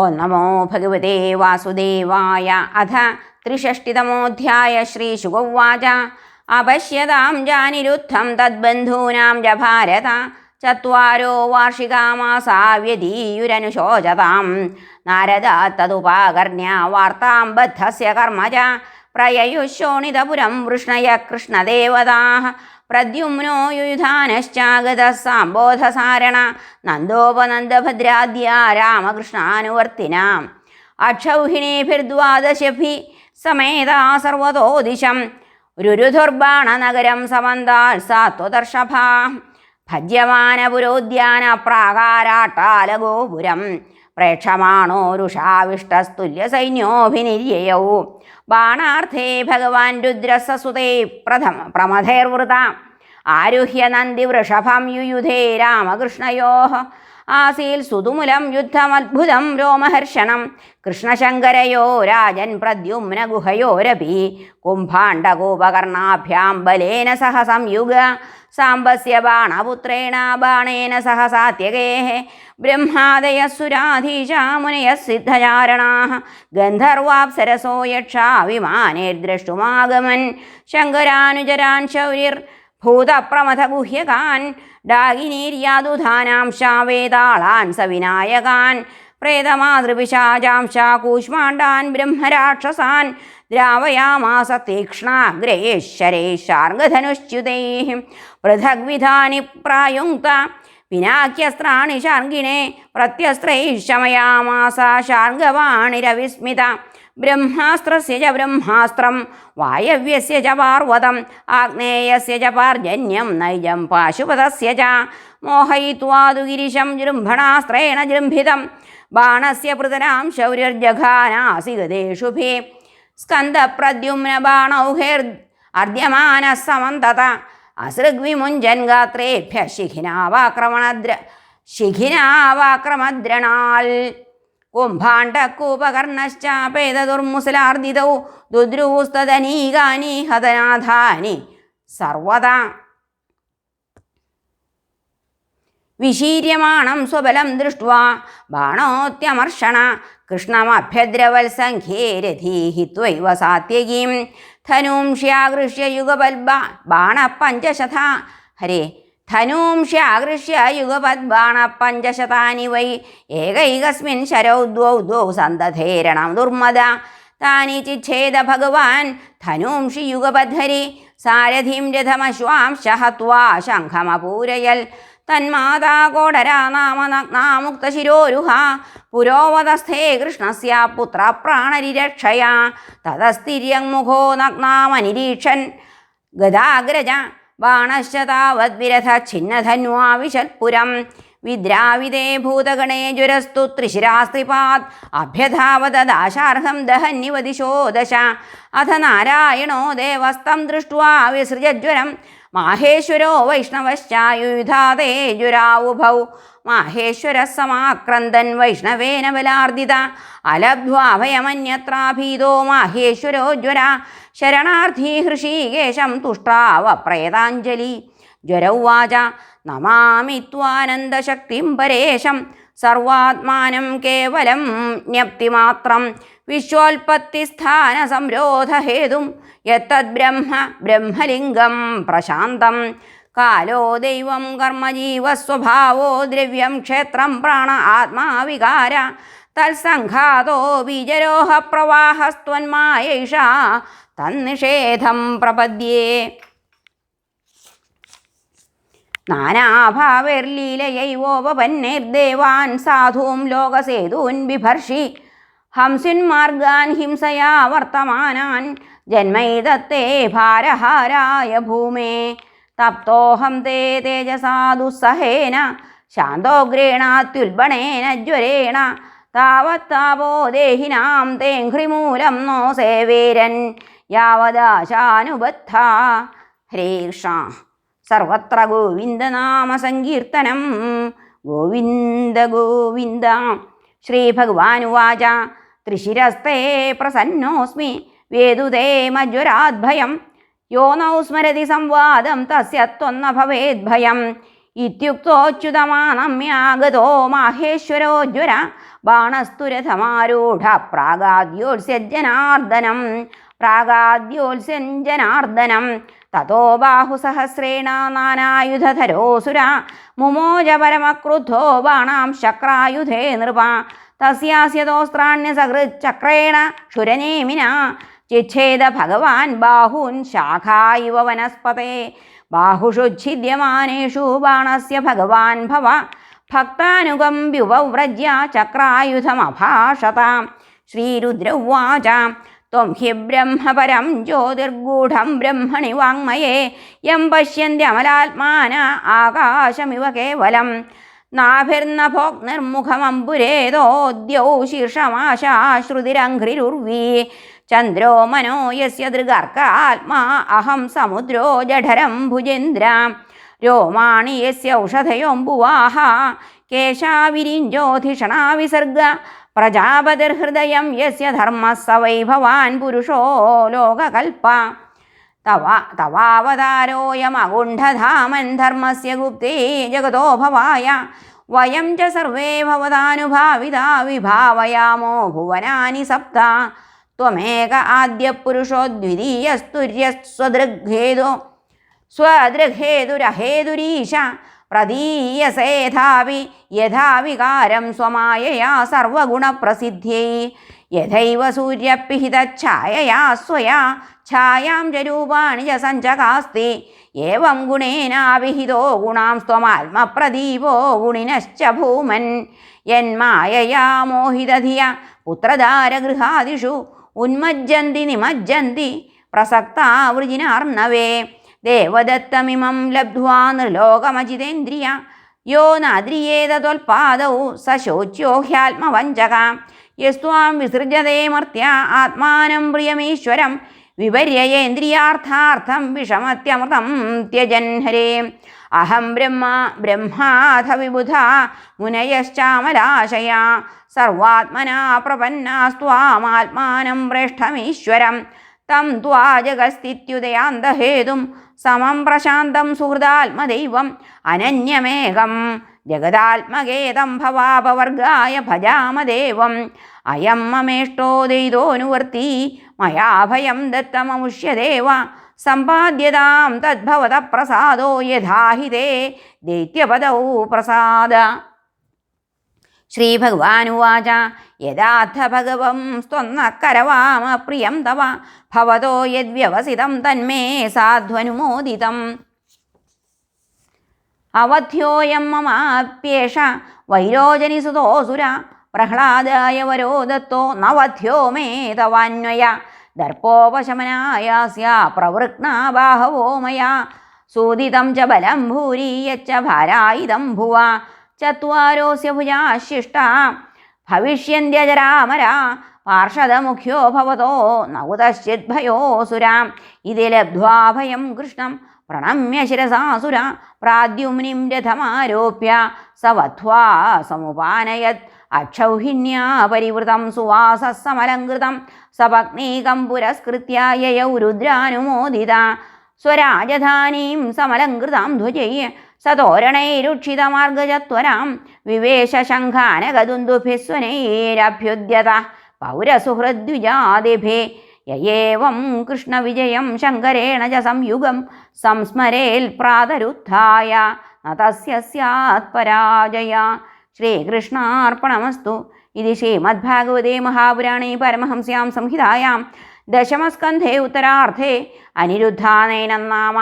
ഓം നമോ ഭഗവതേ വാസുദേവായ അഥ ത്രിഷഷ്ടിതമോധ്യായ ശ്രീശുഗോവാച അപശ്യതാം ജാനിരുദ്ധം തദ്ബന്ധൂനാം ജ ഭാരത. ചത്വാരോ വാർഷികാമാസാ വ്യതീയുരനുശോചതാം നാരദ वार्तां വാർത്താം ബദ്ധസ്യ കർമ്മ ച പ്രയയുശോണിതപുരം വൃഷ്ണയ കൃഷ്ണദേവതാ. പ്രദ്യുമ്നോ യുധാനശ്ചാഗത സാംബോധസാരണ നന്ദോപനന്ദഭദ്രാദ്യ രാമകൃഷ്ണാനുവർത്തിന. അക്ഷൗഹിണീഭിർദ്വാദശഭി സമേതാ സർവതോ ദിശം രുരുധുർബാണനഗരം സമന്താൽ സാത്വദർഷഭാ ഭജ്യമാനപുരോദ്യാന പ്രാകാരാട്ടാലഗോപുരം പ്രേക്ഷമാണോരുഷാവിഷ്ടസ്തുല്യസൈന്യോഭിനിര്യയൗ. ബാണാർത്ഥേ ഭഗവാൻ രുദ്രസസുതേ പ്രഥമ പ്രമഥൈർവൃത. ആരുഹ്യ നന്ദി വൃഷഭം യുയുധേ രാമകൃഷ്ണയോ ആസീൽ സുതുമുലം യുദ്ധമത്ഭുതം രോമഹർഷണം. കൃഷ്ണശങ്കരയോ രാജൻ പ്രദ്യുമ്ന ഗുഹയോരപി കുംഭാണ്ഡകൂപകർണാഭ്യാം ബലേന സഹ സംയുഗ. സാമ്പസ്യ ബാണപുത്രേണ ബാണേന സഹ സാത്യകേ. ബ്രഹ്മാദയസുരാധീശാ മുനയ സിദ്ധചാരണാ ഗന്ധർവാപ്സരസോ യക്ഷാ വിമാനൈർദ്രഷ്ടുമാഗമൻ ശങ്കരാനുചരാൻ ശൗരിർ ഭൂതപ്രമഥഗുഹ്യകാൻ ഡാഗിനീര്യാദുധാനാം ശാവേതാളാൻ സവിനായകാൻ പ്രേതമാതൃപിശാചാംശ കൂഷ്മാണ്ടാൻ ബ്രഹ്മരാക്ഷസാൻ ദ്രാവയാമാസ തീക്ഷ്ണാഗ്രയേശ്വരേശാർഗധനുശ്ച്യുതൈः പൃഥഗ്വിധാനി പ്രായുക്ത പിനാക്യസ്ത്രാണി ശാർഗിണേ പ്രത്യസ്ത്രൈ ശമയാമാസ ശാർഗവാണിരവിസ്മിത ബ്രഹ്മാസ്ത്രസ്യ ച ബ്രഹ്മാസ്ത്രം വായവ്യസ്യ ച പാർവതം ആഗ്നേയസ്യ ച പാർജന്യം നൈജം പാശുപതസ്യ ച മോഹയിത്വാതു ഗിരിശം ജൃംഭണാസ്ത്രേണ ജൃംഭിതം ബാണസ്യ പൃതനാം ശൗര്യർജഘാനാസിഗതേഷു ഗതേഷുഭി സ്കന്ധപ്രദ്യുമ്ന ബാണൗഹേർ അർദ്യമാന സമന്തത അസൃഗ്വിമുഞ്ചൻ ഗാത്രേഭ്യ ശിഖിനാവാക്രമണദ്ര ശിഖിനാവാക്രമദ്രണാൽ കുംഭാണ്ഡകൂപകർണശ്ചാപേദുർമുസലാർദിതൗ ദുദ്രൂസ്തനീകാനി ഹതനാഥാനി. സർവദാ വിശീര്യമാണം സ്വബലം ദൃഷ്ട്വാ ബാണോത്യമർഷണ കൃഷ്ണമഭ്യദ്രവത്സംഘേരധീഹി ത്വൈവ സാത്യകീം. ധനൂംഷ്യാകൃഷ്യ യുഗപൽബ ബാണപഞ്ചശഥ ഹരേ ധനൂംഷ്യാകൃഷ്യ യുഗപദ്ബാണപഞ്ചശതാനി വൈ. ഏകൈകസ്മിൻ ശരൗ ദ്വൗ ദ്വൗ സന്തധേരണം ദുർമദ. താനി ചിച്ഛേദ ഭഗവാൻ. ധനൂംഷി യുഗപദ്ധരി സാരഥിം രഥമശ്വാം ശഹത്വാ ശംഖമപൂരയൽ. തന്മാതാ കോടരാ നാമ നഗ്നാമുക്തശിരോരുഹ പുരോവതസ്ഥേ കൃഷ്ണസ്യ പുത്ര പ്രാണരിരക്ഷയാ. തതസ്ഥിര്യങ്മുഖോ നഗ്നാമനിരീക്ഷൻ. ഗദാഗ്രജ ബാണശ്ച താവദ്വിരഥ ഛിന്നധന്വാ വിശൽപുരം വിദ്രാവിതേ ഭൂതഗണേ ജ്വരസ്തു ത്രിശിരാസ്ത്രിപാത് അഭ്യധാവതദാശാർഹം ദഹന്യവദിശോ ദശ. അഥ നാരായണോ ദേവസ്തം ദൃഷ്ട്വാ വിസൃജജ്വരം. മാഹേശ്വരോ വൈഷ്ണവശ്ചായുധാതേ ജ്വരാവുഭൗ. മാഹേശ്വര സമാക്രന്ദൻ വൈഷ്ണവേന ബലാർദിത അലബ്ധ്വാഭയമന്യത്രാഭീതോ മാഹേശ്വരോ ജ്വര. ശരണാർത്ഥി ഹൃഷീകേശം തുഷ്ടാവ പ്രേതാഞ്ജലി. ജ്വരൗവാച നമാമി പരേശം. സർവാത്മാനം കേവലം ജ്ഞപ്തിമാത്രം. വിശ്വോൽപ്പത്തിസ്ഥാന സംരോധഹേതും യത്തദ്ബ്രഹ്മ ബ്രഹ്മലിംഗം പ്രശാന്തം. കാലോ ദൈവം കർമ്മജീവസ്വഭാവോ ദ്രവ്യം ക്ഷേത്രം പ്രാണ ആത്മാവികാര തത്സംഘാതോ ബീജരോഹ പ്രവാഹസ്ത്വന്മായേഷ തന്നിഷേധം പ്രപദ്യേ. നാനാഭാവൈർലീലയൈവോപന്നൈർദേവാൻ സാധൂം ലോകസേതൂൻ ബിഭർഷി ഹംസിന്മാർഗാൻ ഹിംസയാ വർത്തമാനാൻ ജന്മൈതത്തെ ഭാരഹാരായ ഭൂമേ. തപ്തോഹം തേ തേജസാ ദുസ്സഹേന ശാന്തോഗ്രേണാത്യുൽബണേന ജ്വരേണ താവത്താപോ ദേഹിനാം തേഘ്രിമൂലം നോ സേവേരൻ യാവദാശാനുബദ്ധ. ഹരേ കൃഷ്ണ. സർവത്ര ഗോവിന്ദനാമ സങ്കീർത്തനം. ഗോവിന്ദ ഗോവിന്ദ. ശ്രീഭഗവാനുവാച ത്രിശിരസ്തേ പ്രസന്നോസ്മി. വേദുതേ മജ്വരാദ്ഭയം. യോ നൗ സ്മരതി സംവാദം തസ്യത്വന്ന ഭവേദ്ഭയം ഇത്യുക്തോച്യുതമാനമ്യാഗതോ മാഹേശ്വരോ ജ്വര ബാണസ്തുരഥമാരൂഢ പ്രാഗാദ്യോത്സ്യജനാർദ്ദനം പ്രാഗാദ്യോത്സ്യഞ്ജനാർദ്ദനം. തഥോ ബാഹുസഹസ്രേണ നാനായുധധരോസുര മുമോജ പരമക്രുദ്ധോ ബാണാം ശക്രായുധേ നൃപ. തസ്യാസ്യതോസ്ത്രാണ്യസഹൃച്ചക്രേണ ക്ഷുരനേമിന ചിച്ഛേദ ഭഗവാൻ ബാഹൂൻ ശാഖാ ഇവ വനസ്പതേ. ബാഹുഷു ഛിദ്യമാനേഷു ബാണസ്യ ഭഗവാൻ ഭവ. ഭക്താനുകമ്പ്യുപവ്രജ്യ ചക്രായുധമഭാഷതാം. ശ്രീരുദ്ര ഉവാച ത്വം ഹി ബ്രഹ്മപരം ജ്യോതിർഗൂഢം ബ്രഹ്മണി വാങ്മയേ. യം പശ്യന്ത്യമലാത്മാന ആകാശമിവ കേവലം. നാഭിർനഭോഗ്നിർമുഖമമ്പുരേതോദ്യൗ ശീർഷമാശാശ്രുതിരഘ്രിരുർവീ. ചന്ദ്രോ മനോ യസ്യ ദൃഗർക്കാത്മാ അഹം സമുദ്രോ ജഠരം ഭുജേന്ദ്ര. രോമാണി യസ്യ ഔഷധയോംബുവാഹ. കേശാവിരിഞ്ചോധിഷണാ വിസർഗ. പ്രജാപതിർഹൃദയം യസ്യ ധർമ്മ സ വൈ ഭവാൻ പുരുഷോ ലോകകൽപ്പ തവ തവാവതാരോയമഗുണ്ഠധാമൻ ധർമ്മസ്യ ഗുപ്തേ ജഗതോ ഭവായ. വയം ച സർവേ ഭവതാനുഭാവിതാ വിഭാവയാമോ ഭുവനാനി സപ്ത. ത്വമേക ആദ്യപുരുഷോ ദ്വിതീയസ്തുര്യസ്വദൃഗ്ഹേതു സ്വദൃഗ്ഹേതുരഹേതുരീശ പ്രതീയസേധാവി യഥാ വികാരം സ്വമായയാ സർവഗുണപ്രസിദ്ധ്യൈ. യഥൈവ സൂര്യപിഹിതഛായയാ സ്വയാ ഛായാം ച രൂപാണി ച സഞ്ചകാസ്തി ഏവം ഗുണേനാവിഹിതോ ഗുണാം സ്വമാത്മപ്രദീപോ ഗുണിനശ്ച ഭൂമൻ. യന്മായയാ മോഹിതധിയ പുത്രധാരഗൃഹാദിഷു ഉന്മജ്ജന്തി നിമജ്ജന്തി പ്രസക്ത വൃജിനാർണവേ ദേവദത്തമിമം ലബ്ധ്വാ നൃലോകമജിതേന്ദ്രിയ യോ നാദ്രിയേത ത്വൽപാദൗ സ ശോച്യോ ഹ്യാത്മവഞ്ചക. യസ്വാം വിസൃജതേ മർത്യ ആത്മാനം പ്രിയമീശ്വരം. വിപര്യയേന്ദ്രിയാർത്ഥാർത്ഥം വിഷമത്യമൃതം ത്യജൻ ഹരേ. അഹം ബ്രഹ്മ ബ്രഹ്മാഥ വിബുധ മുനയശ്ചാമലാശയ. സർവാത്മനാ പ്രപന്നാസ്ത്വാമാത്മാനം പ്രേഷ്ഠമീശ്വരം തം ത്വാ ജഗസ്ഥിത്യുദയാന്തഹേതും സമം പ്രശാന്തം സുഹൃദാത്മദൈവം അനന്യമേകം. ജഗദാത്മകേതം ഭവാപവർഗായ ഭജാമദേവം. അയം മമേഷ്ടോ ദൈതോനുവർത്തി മയാഭയം ദത്തമമുഷ്യദേവ. സമ്പാദ്യതാം തദ്ഭവത പ്രസാദോ യഥാഹിതേ. ദൈത്യപദൗ പ്രസാദ. ശ്രീഭഗവാനുവാച യഥാർത്ഥ ഭഗവം സ്ത്വന്നക്കരവാമ പ്രിയം തവ ഭവതോ യദ്വ്യവസിതം തന്മേ സാധ്വനുമോദിതം. അവധ്യോയം മമാപ്യേഷ വൈരോചനിസുതോസുര പ്രഹ്ലാദായ വരോ ദത്തോ നവധ്യോ മേ തവാന്വയ. ദർപ്പോപശമനായാസ്യ പ്രവൃഗ്നാബാഹവോ മയാ. സൂദിതം ച ബലം ഭൂരീയച്ച ഭാരായുധം ഭുവ. ചത്വാരോസ്യ ഭുജാശിഷ്ട. ഭവിഷ്യന്ത്യജരാമര. പാർഷദമുഖ്യോ ഭവതോ നൗതശ്ചിദ്ഭയോസുരാം ഇതി ലബ്ധ്വാഭയം കൃഷ്ണം പ്രണമ്യ ശിരസാസുര പ്രാദ്യുമ്നിം രഥമാരോപ്യ സവധ്വാ സമുപാനയത്. അക്ഷൗഹിണ്യാ പരിവൃതം സുവാസസമലങ്കൃതം സപത്നീകം പുരസ്കൃത്യ യയൗ രുദ്രാനുമോദിത സ്വരാജധാനീം സമലങ്കൃതാം ധ്വജൈ സതോരണൈരുക്ഷിതമാർഗജത്വരാം വിവേശശങ്ഖാനഗദുന്ദുഭിസ്വനൈരഭ്യുദ്യത പൗരസുഹൃദ്വിജാതിഭേ യേവം കൃഷ്ണവിജയം ശങ്കരേണ ച സംയുഗം സംസ്മരേൽ പ്രാതരുദ്ധായ നതസ്യ സ്യാത്പരാജയ സ്യാത് പരാജയ ശ്രീകൃഷ്ണാർപ്പണമസ്തു. ഇതി ശ്രീമദ്ഭാഗവതേ മഹാപുരാണേ പരമഹംസ്യാം സംഹിതായാം. ദശമസ്കന്ധേ ഉത്തരാർദ്ധേ അനിരുദ്ധാനയനം നാമ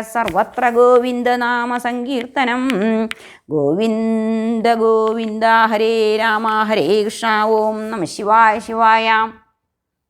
സർവത്ര ഗോവിന്ദനാമ സങ്കീർത്തനം. ഗോവിന്ദ ഗോവിന്ദ ഹരേ രാമ ഹരേ കൃഷ്ണ. ഓം നമ ശിവായ ശിവായ.